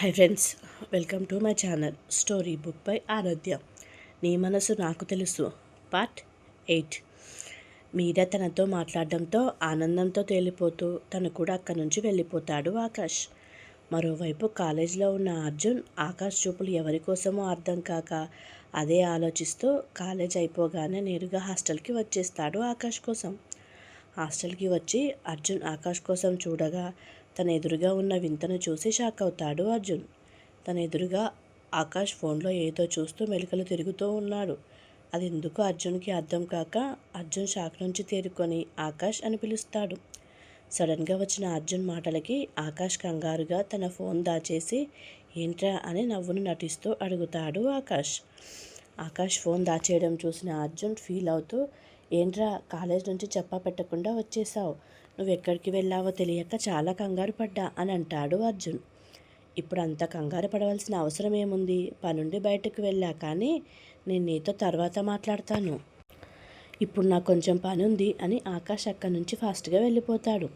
Hi friends welcome to my channel story book by Aaradhya నీ మనసు నాకు తెలుసు. పార్ట్ ఎయిట్ మీరా తనతో మాట్లాడడంతో ఆనందంతో తేలిపోతూ తను కూడా అక్కడి నుంచి వెళ్ళిపోతాడు ఆకాష్. మరోవైపు కాలేజీలో ఉన్న అర్జున్ ఆకాష్ చూపులు ఎవరి కోసమో అర్థం కాక అదే ఆలోచిస్తూ కాలేజ్ అయిపోగానే నేరుగా హాస్టల్కి వచ్చేస్తాడు ఆకాష్ కోసం. హాస్టల్కి వచ్చి అర్జున్ ఆకాష్ కోసం చూడగా తన ఎదురుగా ఉన్న వింతను చూసి షాక్ అవుతాడు అర్జున్. తన ఎదురుగా ఆకాష్ ఫోన్లో ఏదో చూస్తూ మెలికలు తిరుగుతూ ఉన్నాడు. అది ఎందుకు అర్జున్కి అర్థం కాక అర్జున్ షాక్ నుంచి తేరుకొని ఆకాష్ అని పిలుస్తాడు. సడన్గా వచ్చిన అర్జున్ మాటలకి ఆకాష్ కంగారుగా తన ఫోన్ దాచేసి ఏంట్రా? అని నవ్వును నటిస్తూ అడుగుతాడు ఆకాష్. ఆకాష్ ఫోన్ దాచేయడం చూసిన అర్జున్ ఫీల్ అవుతూ ఏంట్రా కాలేజ్ నుంచి చెప్పా పెట్టకుండా వచ్చేసావు? నువ్వు ఎక్కడికి వెళ్ళావో తెలియక చాలా కంగారు పడ్డా అని అంటాడు అర్జున్. ఇప్పుడు అంత కంగారు పడవలసిన అవసరం ఏముంది? పనుండి బయటకు వెళ్ళా కానీ నేను నీతో తర్వాత మాట్లాడతాను. ఇప్పుడు నాకు కొంచెం పని ఉంది అని ఆకాష్ అక్కడి నుంచి ఫాస్ట్గా వెళ్ళిపోతాడు.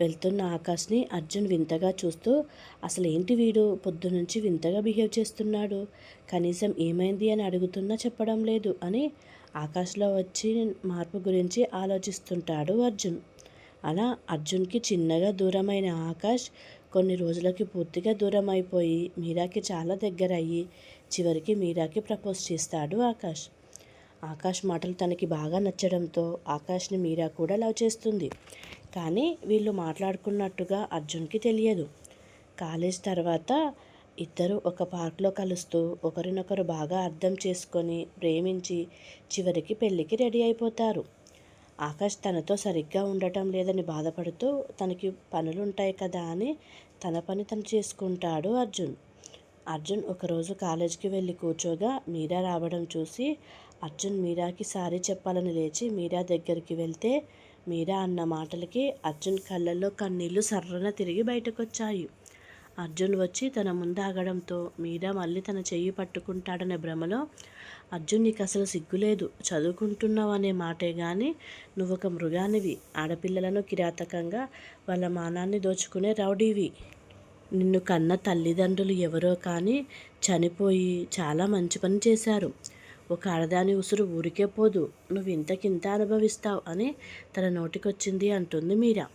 వెళ్తున్న ఆకాష్ని అర్జున్ వింతగా చూస్తూ అసలు ఏంటి వీడు? పొద్దునుంచి వింతగా బిహేవ్ చేస్తున్నాడు. కనీసం ఏమైంది? అని అడుగుతున్నా చెప్పడం లేదు అని ఆకాష్లో వచ్చి మార్పు గురించి ఆలోచిస్తుంటాడు అర్జున్. అలా అర్జున్కి చిన్నగా దూరమైన ఆకాష్ కొన్ని రోజులకి పూర్తిగా దూరం అయిపోయి మీరాకి చాలా దగ్గర అయ్యి చివరికి మీరాకి ప్రపోజ్ చేస్తాడు ఆకాష్. ఆకాష్ మాటలు తనకి బాగా నచ్చడంతో ఆకాష్ని మీరా కూడా లవ్ చేస్తుంది. కానీ వీళ్ళు మాట్లాడుకున్నట్టుగా అర్జున్కి తెలియదు. కాలేజ్ తర్వాత ఇద్దరు ఒక పార్క్లో కలుస్తూ ఒకరినొకరు బాగా అర్థం చేసుకొని ప్రేమించి చివరికి పెళ్ళికి రెడీ అయిపోతారు. ఆకాష్ తనతో సరిగ్గా ఉండటం లేదని బాధపడుతూ తనకి పనులుంటాయి కదా అని తన పని తను చేసుకుంటాడు అర్జున్. అర్జున్ ఒకరోజు కాలేజీకి వెళ్ళి కూర్చోగా మీరా రావడం చూసి అర్జున్ మీరాకి సారీ చెప్పాలని లేచి మీరా దగ్గరికి వెళ్తే మీరా అన్న మాటలకి అర్జున్ కళ్ళల్లో కన్నీళ్ళు సర్రన తిరిగి బయటకొచ్చాయి. అర్జున్ వచ్చి తన ముందాగడంతో మీరా మళ్ళీ తన చెయ్యి పట్టుకుంటాడనే భ్రమలో అర్జున్ నీకు అసలు సిగ్గులేదు. చదువుకుంటున్నావు అనే మాటే కానీ నువ్వు ఒక మృగానివి. ఆడపిల్లలను కిరాతకంగా వాళ్ళ మానాన్ని దోచుకునే రౌడీవి. నిన్ను కన్న తల్లిదండ్రులు ఎవరో కానీ చనిపోయి చాలా మంచి పని చేశారు. ఒక ఆడదాని ఉసురు ఊరికే పోదు. నువ్వు ఇంతకింత అనుభవిస్తావు అని తన నోటికొచ్చింది అంటుంది మీరా.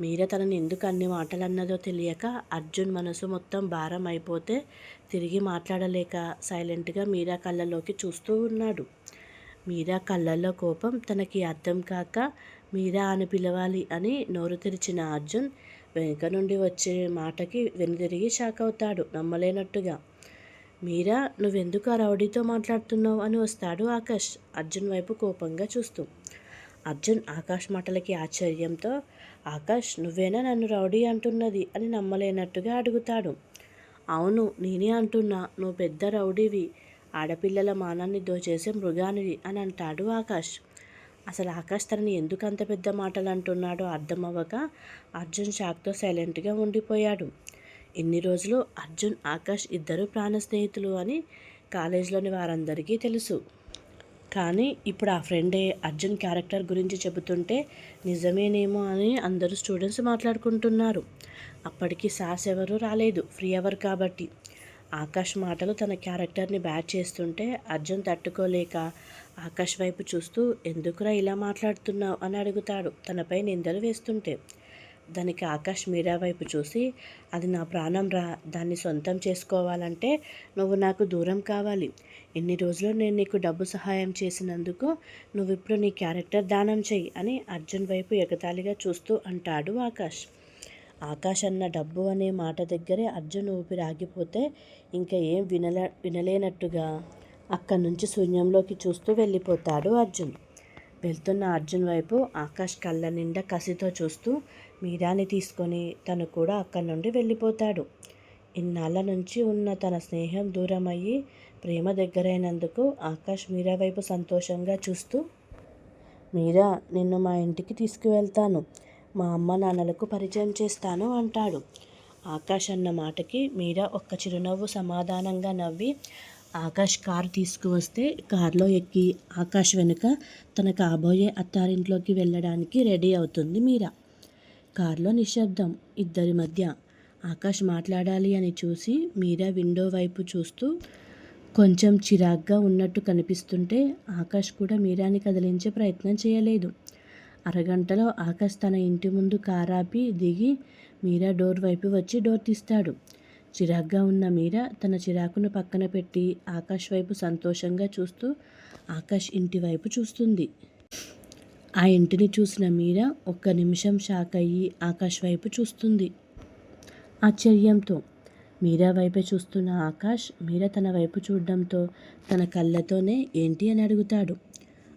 మీర తనని ఎందుకు అన్ని మాటలు అన్నదో తెలియక అర్జున్ మనసు మొత్తం భారం అయిపోతే తిరిగి మాట్లాడలేక సైలెంట్గా మీరా కళ్ళలోకి చూస్తూ ఉన్నాడు. మీరా కళ్ళల్లో కోపం తనకి అర్థం కాక మీరా అని పిలవాలి అని నోరు తెరిచిన అర్జున్ వెనుక నుండి వచ్చే మాటకి వెనుదిరిగి షాక్ అవుతాడు నమ్మలేనట్టుగా. మీరా నువ్వెందుకు ఆ రౌడీతో మాట్లాడుతున్నావు? అని వస్తాడు ఆకాష్ అర్జున్ వైపు కోపంగా చూస్తూ. అర్జున్ ఆకాష్ మాటలకి ఆశ్చర్యంతో ఆకాష్ నువ్వేనా నన్ను రౌడీ అంటున్నది? అని నమ్మలేనట్టుగా అడుగుతాడు. అవును నేనే అంటున్నా. నువ్వు పెద్ద రౌడీవి. ఆడపిల్లల మానాన్ని దోచేసే మృగానివి అని అంటాడు ఆకాష్. అసలు ఆకాష్ తనని ఎందుకు అంత పెద్ద మాటలు అంటున్నాడో అర్థమవ్వక అర్జున్ షాక్తో సైలెంట్గా ఉండిపోయాడు. ఇన్ని రోజులు అర్జున్ ఆకాష్ ఇద్దరు ప్రాణ స్నేహితులు అని కాలేజీలోని వారందరికీ తెలుసు. కానీ ఇప్పుడు ఆ ఫ్రెండే అర్జున్ క్యారెక్టర్ గురించి చెబుతుంటే నిజమేనేమో అని అందరూ స్టూడెంట్స్ మాట్లాడుకుంటున్నారు. అప్పటికి సాస్ ఎవరు రాలేదు ఫ్రీ అవర్ కాబట్టి. ఆకాష్ మాటలు తన క్యారెక్టర్ని బ్యాచ్ చేస్తుంటే అర్జున్ తట్టుకోలేక ఆకాష్ వైపు చూస్తూ ఎందుకురా ఇలా మాట్లాడుతున్నావు? అని అడుగుతాడు తనపై నిందలు వేస్తుంటే. దానికి ఆకాష్ మీరా వైపు చూసి అది నా ప్రాణం రా దాన్ని సొంతం చేసుకోవాలంటే నువ్వు నాకు దూరం కావాలి. ఎన్ని రోజులు నేను నీకు డబ్బు సహాయం చేసినందుకు నువ్వు ఇప్పుడు నీ క్యారెక్టర్ దానం చెయ్యి అని అర్జున్ వైపు ఎగతాళిగా చూస్తూ అంటాడు ఆకాష్. ఆకాష్ అన్న డబ్బు అనే మాట దగ్గరే అర్జున్ ఊపిరి ఆగిపోతే ఇంకా ఏం వినలే వినలేనట్టుగా అక్కడి నుంచి శూన్యంలోకి చూస్తూ వెళ్ళిపోతాడు అర్జున్. వెళ్తున్న అర్జున్ వైపు ఆకాష్ కళ్ళ నిండా కసితో చూస్తూ మీరాని తీసుకొని తను కూడా అక్కడి నుండి వెళ్ళిపోతాడు. ఇన్నాళ్ళ నుంచి ఉన్న తన స్నేహం దూరం అయ్యి ప్రేమ దగ్గరైనందుకు ఆకాష్ మీరా వైపు సంతోషంగా చూస్తూ మీరా నిన్ను మా ఇంటికి తీసుకువెళ్తాను. మా అమ్మ నాన్నలకు పరిచయం చేస్తాను అంటాడు. ఆకాష్ అన్న మాటకి మీరా ఒక్క చిరునవ్వు సమాధానంగా నవ్వి ఆకాష్ కారు తీసుకువస్తే కారులో ఎక్కి ఆకాష్ వెనుక తన కాబోయే అత్తారింట్లోకి వెళ్ళడానికి రెడీ అవుతుంది మీరా. కారులో నిశ్శబ్దం ఇద్దరి మధ్య. ఆకాష్ మాట్లాడాలి అని చూసి మీరా విండో వైపు చూస్తూ కొంచెం చిరాగ్గా ఉన్నట్టు కనిపిస్తుంటే ఆకాష్ కూడా మీరాని కదిలించే ప్రయత్నం చేయలేదు. అరగంటలో ఆకాష్ తన ఇంటి ముందు కారాపి దిగి మీరా డోర్ వైపు వచ్చి డోర్ తీస్తాడు. చిరాగ్గా ఉన్న మీరా తన చిరాకును పక్కన పెట్టి ఆకాష్ వైపు సంతోషంగా చూస్తూ ఆకాష్ ఇంటి వైపు చూస్తుంది. ఆ ఇంటిని చూసిన మీరా ఒక్క నిమిషం షాక్ అయ్యి ఆకాష్ వైపు చూస్తుంది. ఆశ్చర్యంతో మీరా వైపే చూస్తున్న ఆకాష్ మీరా తన వైపు చూడడంతో తన కళ్ళతోనే ఏంటి అని అడుగుతాడు.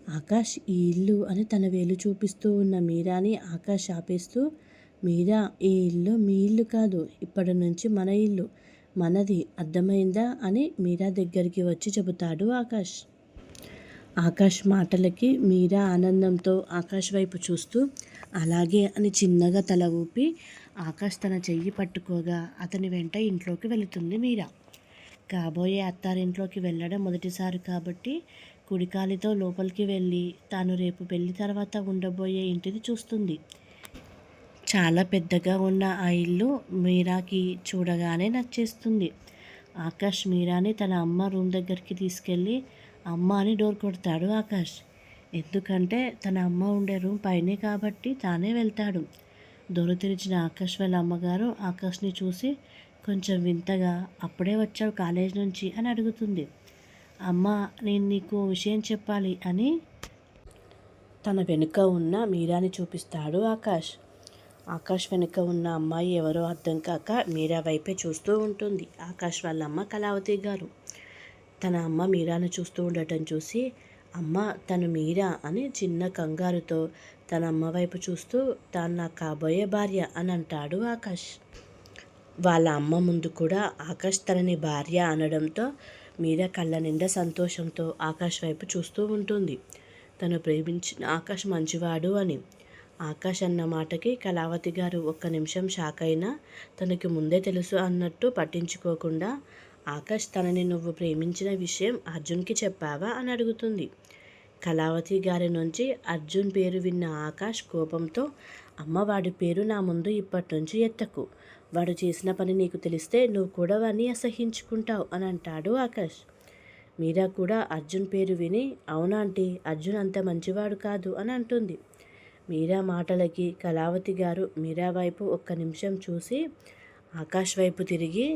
ఆకాష్ ఈ ఇల్లు అని తన వేలు చూపిస్తూ ఉన్న మీరాని ఆకాష్ ఆపేస్తూ మీరా ఈ ఇల్లు మీ ఇల్లు కాదు ఇప్పటి నుంచి మన ఇల్లు మనది అర్థమైందా అని మీరా దగ్గరికి వచ్చి చెబుతాడు ఆకాష్. ఆకాష్ మాటలకి మీరా ఆనందంతో ఆకాష్ వైపు చూస్తూ అలాగే అని చిన్నగా తల ఊపి ఆకాష్ తన చెయ్యి పట్టుకోగా అతని వెంట ఇంట్లోకి వెళుతుంది మీరా. కాబోయే అత్తారింట్లోకి వెళ్ళడం మొదటిసారి కాబట్టి కుడికాలితో లోపలికి వెళ్ళి తాను రేపు పెళ్ళి తర్వాత ఉండబోయే ఇంటిని చూస్తుంది. చాలా పెద్దగా ఉన్న ఆ ఇల్లు మీరాకి చూడగానే నచ్చేస్తుంది. ఆకాష్ మీరాని తన అమ్మ రూమ్ దగ్గరికి తీసుకెళ్ళి అమ్మ అని డోర్ కొడతాడు ఆకాష్. ఎందుకంటే తన అమ్మ ఉండే రూమ్ పైనే కాబట్టి తానే వెళ్తాడు. దొర తెరిచిన ఆకాష్ వాళ్ళ అమ్మగారు ఆకాష్ని చూసి కొంచెం వింతగా అప్పుడే వచ్చావు కాలేజ్ నుంచి అని అడుగుతుంది. అమ్మ నేను నీకు విషయం చెప్పాలి అని తన వెనుక ఉన్న మీరాని చూపిస్తాడు ఆకాష్. ఆకాష్ వెనుక ఉన్న అమ్మాయి ఎవరో అర్థం కాక మీరా వైపే చూస్తూ ఉంటుంది. ఆకాష్ వాళ్ళ అమ్మ కళావతి గారు. తన అమ్మ మీరాను చూస్తూ ఉండటం చూసి అమ్మ తను మీరా అని చిన్న కంగారుతో తన అమ్మ వైపు చూస్తూ తాను నా కాబోయే భార్య అని అంటాడు ఆకాష్. వాళ్ళ అమ్మ ముందు కూడా ఆకాష్ తనని భార్య అనడంతో మీరా కళ్ళ నిండా సంతోషంతో ఆకాష్ వైపు చూస్తూ ఉంటుంది. తను ప్రేమించిన ఆకాష్ మంచివాడు అని. ఆకాష్ అన్న మాటకి కళావతి గారు ఒక్క నిమిషం షాక్ అయినా తనకి ముందే తెలుసు అన్నట్టు పట్టించుకోకుండా ఆకాష్ తనని నువ్వు ప్రేమించిన విషయం అర్జున్కి చెప్పావా అని అడుగుతుంది. కళావతి గారి నుంచి అర్జున్ పేరు విన్న ఆకాష్ కోపంతో అమ్మ వాడి పేరు నా ముందు ఇప్పటి నుంచి ఎత్తకు. వాడు చేసిన పని నీకు తెలిస్తే నువ్వు కూడా వాడిని అసహించుకుంటావు అని అంటాడు ఆకాష్. మీరా కూడా అర్జున్ పేరు విని అవునాంటీ అర్జున్ అంత మంచివాడు కాదు అని అంటుంది. మీరా మాటలకి కళావతి గారు మీరా వైపు ఒక్క నిమిషం చూసి ఆకాష్ వైపు తిరిగి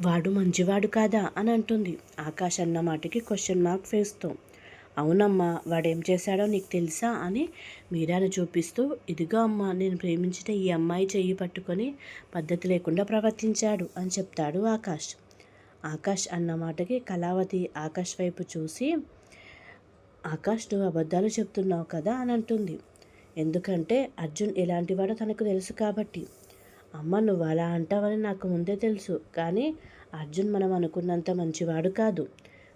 వాడు మంచివాడు కాదా అని అంటుంది. ఆకాష్ అన్న మాటకి క్వశ్చన్ మార్క్ ఫేస్తో అవునమ్మా వాడేం చేశాడో నీకు తెలుసా అని మీరాను చూపిస్తూ ఇదిగో అమ్మ నేను ప్రేమించిన ఈ అమ్మాయి చెయ్యి పట్టుకొని పద్ధతి లేకుండా ప్రవర్తించాడు అని చెప్తాడు ఆకాష్. ఆకాష్ అన్న మాటకి కళావతి ఆకాష్ వైపు చూసి ఆకాష్ నువ్వు అబద్ధాలు చెప్తున్నావు కదా అని అంటుంది. ఎందుకంటే అర్జున్ ఎలాంటివాడో తనకు తెలుసు కాబట్టి. అమ్మ నువ్వు అలా అంటావని నాకు ముందే తెలుసు. కానీ అర్జున్ మనం అనుకున్నంత మంచివాడు కాదు.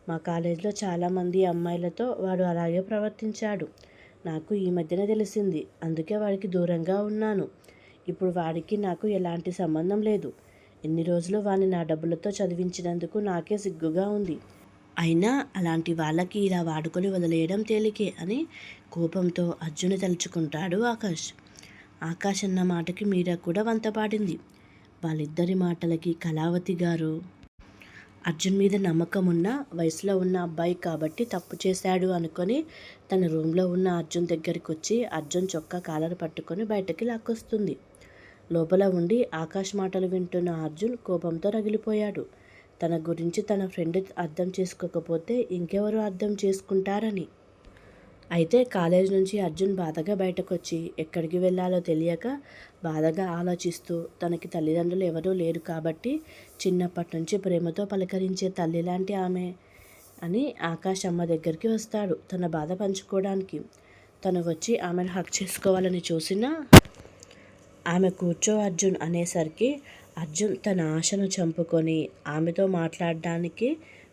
మా కాలేజీలో చాలామంది అమ్మాయిలతో వాడు అలాగే ప్రవర్తించాడు. నాకు ఈ మధ్యన తెలిసింది. అందుకే వాడికి దూరంగా ఉన్నాను. ఇప్పుడు వాడికి నాకు ఎలాంటి సంబంధం లేదు. ఎన్ని రోజులు వాడిని నా డబ్బులతో చదివించినందుకు నాకే సిగ్గుగా ఉంది. అయినా అలాంటి వాళ్ళకి ఇలా వాడుకొని వదిలేయడం తేలికే అని కోపంతో అర్జున్ తలుచుకుంటాడు ఆకాష్. ఆకాష్ అన్న మాటకి మీరా కూడా వంతపాడింది వాళ్ళిద్దరి మాటలకి కళావతి గారు అర్జున్ మీద నమ్మకం ఉన్న వయసులో ఉన్న అబ్బాయి కాబట్టి తప్పు చేశాడు అనుకొని తన రూమ్లో ఉన్న అర్జున్ దగ్గరికి వచ్చి అర్జున్ చొక్కా కాలర్ పట్టుకొని బయటకి లాక్కొస్తుంది. లోపల ఉండి ఆకాష్ మాటలు వింటున్న అర్జున్ కోపంతో రగిలిపోయాడు. తన గురించి తన ఫ్రెండ్ అర్థం చేసుకోకపోతే ఇంకెవరు అర్థం చేసుకుంటారని అయితే కాలేజ్ నుంచి అర్జున్ బాధగా బయటకు వచ్చి ఎక్కడికి వెళ్ళాలో తెలియక బాధగా ఆలోచిస్తూ తనకి తల్లిదండ్రులు ఎవరూ లేరు కాబట్టి చిన్నప్పటి నుంచి ప్రేమతో పలకరించే తల్లి లాంటి ఆమె అని ఆకాష్ అమ్మ దగ్గరికి వస్తాడు తన బాధ పంచుకోవడానికి. తను వచ్చి ఆమెను హక్ చేసుకోవాలని చూసినా ఆమె కూర్చో అర్జున్ అనేసరికి అర్జున్ తన ఆశను చంపుకొని ఆమెతో మాట్లాడడానికి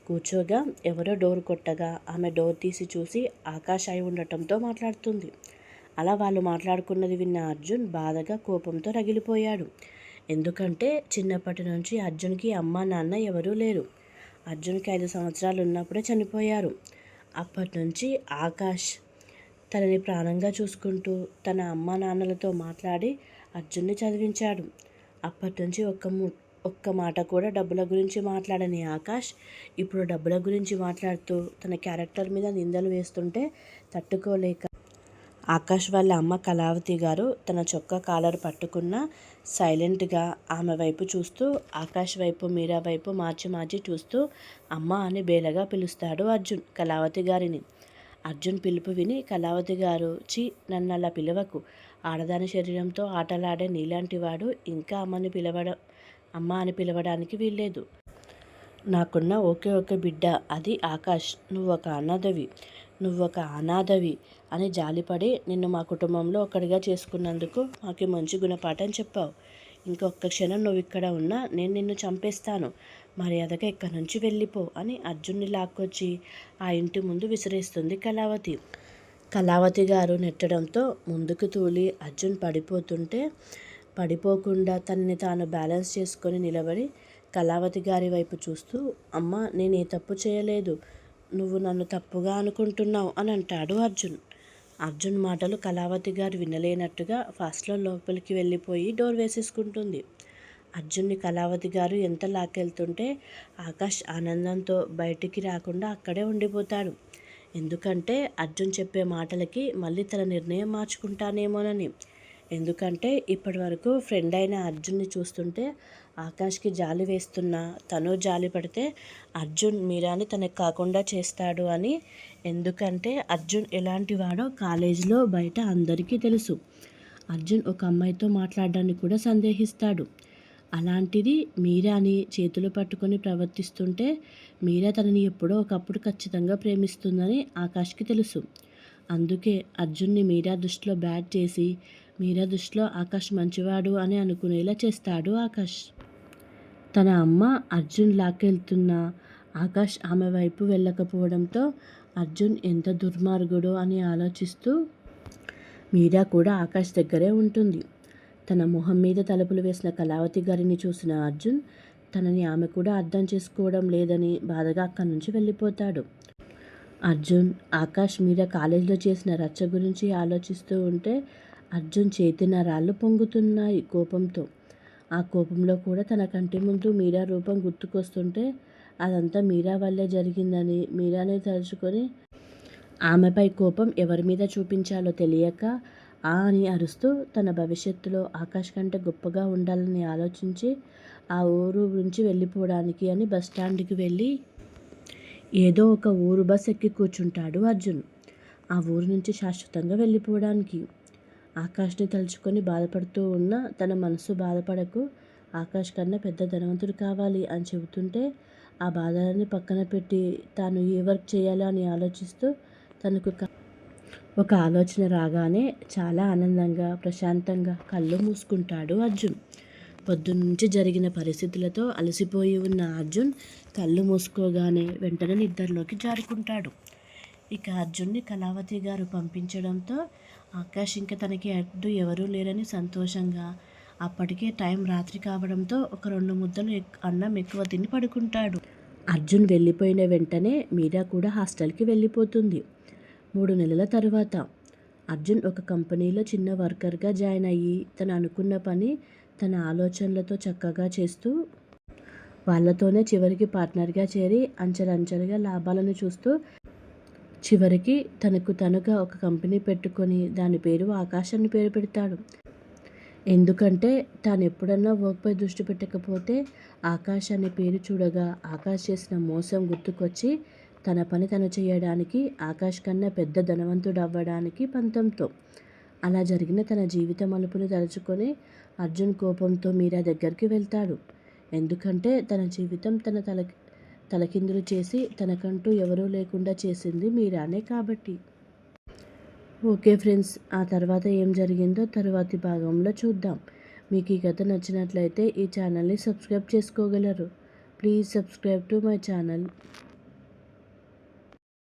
కూర్చోగా ఎవరో డోర్ కొట్టగా ఆమె డోర్ తీసి చూసి ఆకాశ అయి ఉండటంతో మాట్లాడుతుంది. అలా వాళ్ళు మాట్లాడుకున్నది విన్న అర్జున్ బాధగా కోపంతో రగిలిపోయాడు. ఎందుకంటే చిన్నప్పటి నుంచి అర్జున్కి అమ్మ నాన్న ఎవరూ లేరు. అర్జున్కి ఐదు సంవత్సరాలు ఉన్నప్పుడే చనిపోయారు. అప్పటి నుంచి ఆకాష్ తనని ప్రాణంగా చూసుకుంటూ తన అమ్మ నాన్నలతో మాట్లాడి అర్జున్ని చదివించాడు. అప్పటి నుంచి ఒక్క ము ఒక్క మాట కూడా డబ్బుల గురించి మాట్లాడని ఆకాష్ ఇప్పుడు డబ్బుల గురించి మాట్లాడుతూ తన క్యారెక్టర్ మీద నిందలు వేస్తుంటే తట్టుకోలేక ఆకాష్ వాళ్ళ అమ్మ కళావతి గారు తన చొక్క కాలర్ పట్టుకున్న సైలెంట్గా ఆమె వైపు చూస్తూ ఆకాష్ వైపు మీరా వైపు మార్చి మార్చి చూస్తూ అమ్మ అని బేలగా పిలుస్తాడు అర్జున్ కళావతి గారిని. అర్జున్ పిలుపు విని కళావతి గారు చి నన్ను అలా పిలవకు. ఆడదాని శరీరంతో ఆటలాడే నీలాంటి వాడు ఇంకా అమ్మని పిలవడం అమ్మ అని పిలవడానికి వీల్లేదు. నాకున్న ఒకే ఒక బిడ్డ అది ఆకాష్. నువ్వు ఒక అనాథవి నువ్వు ఒక అనాథవి అని జాలిపడి నిన్ను మా కుటుంబంలో ఒకటిగా చేసుకున్నందుకు మాకు మంచి గుణపాఠం చెప్పావు. ఇంకొక క్షణం నువ్వు ఇక్కడ ఉన్నా నేను నిన్ను చంపేస్తాను. మర్యాదగా ఇక్కడి నుంచి వెళ్ళిపో అని అర్జున్ని లాక్కొచ్చి ఆ ఇంటి ముందు విసిరేస్తుంది కళావతి. కళావతి గారు నెట్టడంతో ముందుకు తూలి అర్జున్ పడిపోతుంటే పడిపోకుండా తనని తాను బ్యాలెన్స్ చేసుకొని నిలబడి కళావతి గారి వైపు చూస్తూ అమ్మ నేను ఏ తప్పు చేయలేదు. నువ్వు నన్ను తప్పుగా అనుకుంటున్నావు అని అంటాడు అర్జున్. అర్జున్ మాటలు కళావతి గారు వినలేనట్టుగా ఫాస్ట్లో లోపలికి వెళ్ళిపోయి డోర్ వేసేసుకుంటుంది. అర్జున్ని కళావతి గారు ఎంత లాక్కెళ్తుంటే ఆకాష్ ఆనందంతో బయటికి రాకుండా అక్కడే ఉండిపోతాడు. ఎందుకంటే అర్జున్ చెప్పే మాటలకి మళ్ళీ తన నిర్ణయం మార్చుకుంటానేమోనని. ఎందుకంటే ఇప్పటి వరకు ఫ్రెండ్ అయిన అర్జున్ని చూస్తుంటే ఆకాష్కి జాలి వేస్తున్నా తను జాలి పడితే అర్జున్ మీరాని తనకు కాకుండా చేస్తాడు అని. ఎందుకంటే అర్జున్ ఎలాంటి వాడో కాలేజీలో బయట అందరికీ తెలుసు. అర్జున్ ఒక అమ్మాయితో మాట్లాడడానికి కూడా సందేహిస్తాడు. అలాంటిది మీరాని చేతులు పట్టుకొని ప్రవర్తిస్తుంటే మీరా తనని ఎప్పుడో ఒకప్పుడు ఖచ్చితంగా ప్రేమిస్తుందని ఆకాష్కి తెలుసు. అందుకే అర్జున్ని మీరా దృష్టిలో బ్యాట్ చేసి మీరా దృష్టిలో ఆకాష్ మంచివాడు అని అనుకునేలా చేస్తాడు ఆకాష్. తన అమ్మ అర్జున్ లాక్కెళ్తున్న ఆకాష్ ఆమె వైపు వెళ్ళకపోవడంతో అర్జున్ ఎంత దుర్మార్గుడో అని ఆలోచిస్తూ మీరా కూడా ఆకాష్ దగ్గరే ఉంటుంది. తన మొహం మీద తలుపులు వేసిన కళావతి గారిని చూసిన అర్జున్ తనని ఆమె కూడా అర్థం చేసుకోవడం లేదని బాధగా అక్కడి నుంచి వెళ్ళిపోతాడు. అర్జున్ ఆకాష్ మీద కాలేజీలో చేసిన రచ్చ గురించి ఆలోచిస్తూ ఉంటే అర్జున్ చేతిన రాళ్ళు పొంగుతున్నాయి కోపంతో. ఆ కోపంలో కూడా తన కంటి ముందు మీరా రూపం గుర్తుకొస్తుంటే అదంతా మీరా వల్లే జరిగిందని మీరానే తలుచుకొని ఆమెపై కోపం ఎవరి మీద చూపించాలో తెలియక ఆ అని అరుస్తూ తన భవిష్యత్తులో ఆకాష్ కంటే గొప్పగా ఉండాలని ఆలోచించి ఆ ఊరు నుంచి వెళ్ళిపోవడానికి అని బస్ స్టాండ్కి వెళ్ళి ఏదో ఒక ఊరు బస్ ఎక్కి కూర్చుంటాడు అర్జున్. ఆ ఊరు నుంచి శాశ్వతంగా వెళ్ళిపోవడానికి. ఆకాష్ని తలుచుకొని బాధపడుతూ ఉన్న తన మనసు బాధపడకు ఆకాష్ కన్నా పెద్ద ధనవంతుడు కావాలి అని చెబుతుంటే ఆ బాధలని పక్కన పెట్టి తాను ఏ వర్క్ చేయాలని అని ఆలోచిస్తూ తనకు ఒక ఆలోచన రాగానే చాలా ఆనందంగా ప్రశాంతంగా కళ్ళు మూసుకుంటాడు అర్జున్. పొద్దున్నుంచి జరిగిన పరిస్థితులతో అలసిపోయి ఉన్న అర్జున్ కళ్ళు మూసుకోగానే వెంటనే నిద్రలోకి జారుకుంటాడు. ఇక అర్జున్ని కళావతి గారు పంపించడంతో ఆకాష్ ఇంకా తనకి అడ్డు ఎవరూ లేరని సంతోషంగా అప్పటికే టైం రాత్రి కావడంతో ఒక రెండు ముద్దలు అన్నం ఎక్కువ తిని పడుకుంటాడు. అర్జున్ వెళ్ళిపోయిన వెంటనే మీరా కూడా హాస్టల్కి వెళ్ళిపోతుంది. మూడు నెలల తర్వాత అర్జున్ ఒక కంపెనీలో చిన్న వర్కర్గా జాయిన్ అయ్యి తను అనుకున్న పని తన ఆలోచనలతో చక్కగా చేస్తూ వాళ్ళతోనే చివరికి పార్ట్నర్గా చేరి అంచెలంచెలుగా లాభాలను చూస్తూ చివరికి తనకు తనుగా ఒక కంపెనీ పెట్టుకొని దాని పేరు ఆకాశ్ అని పేరు పెడతాడు. ఎందుకంటే తాను ఎప్పుడన్నా వర్క్పై దృష్టి పెట్టకపోతే ఆకాశ్ అనే పేరు చూడగా ఆకాష్ చేసిన మోసం గుర్తుకొచ్చి తన పని తను చేయడానికి ఆకాష్ కన్నా పెద్ద ధనవంతుడు అవ్వడానికి పంతంతో. అలా జరిగిన తన జీవిత మలుపులు తలుచుకొని అర్జున్ కోపంతో మీరా దగ్గరికి వెళ్తాడు. ఎందుకంటే తన జీవితం తన తల తలకిందులు చేసి తనకంటూ ఎవరూ లేకుండా చేసింది మీరానే కాబట్టి. ఓకే ఫ్రెండ్స్ ఆ తర్వాత ఏం జరిగిందో తర్వాతి భాగంలో చూద్దాం. మీకు ఈ కథ నచ్చినట్లయితే ఈ ఛానల్ని సబ్స్క్రైబ్ చేసుకోగలరు. Please subscribe to my channel.